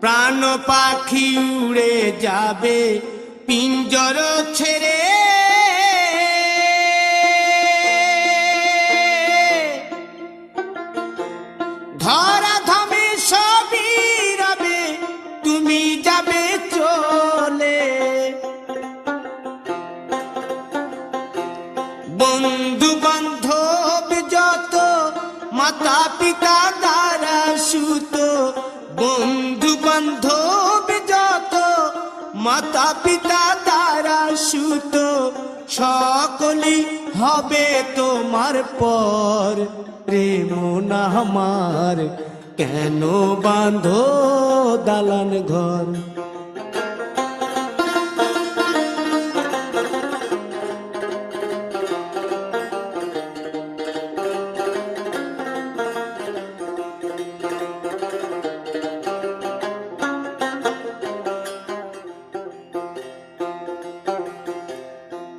প্রাণ পাখি উড়ে যাবে, পিঞ্জর ছেড়ে। ধরা তুমি যাবে চলে। বন্ধু বান্ধব যত মাতা পিতা দ্বারা সুত বন্ধু বান্ধব যত মাতা পিতা তারা সুত সকলি হবে তোমার পর। প্রেম না আমার, কেন বান্ধ দালান ঘর?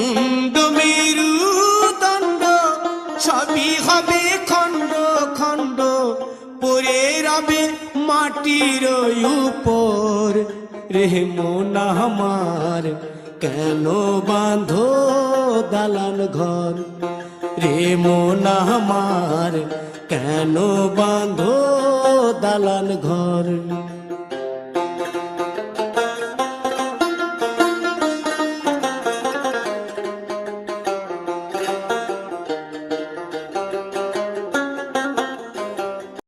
মুন্ড মেরু দণ্ড, সবই হবে খণ্ড খণ্ড। পরে রবে মাটির উপর। রে মোনা আমার, কেন বাঁধো দালান ঘর? রে মোনা আমার, কেন বাঁধো দালান ঘর?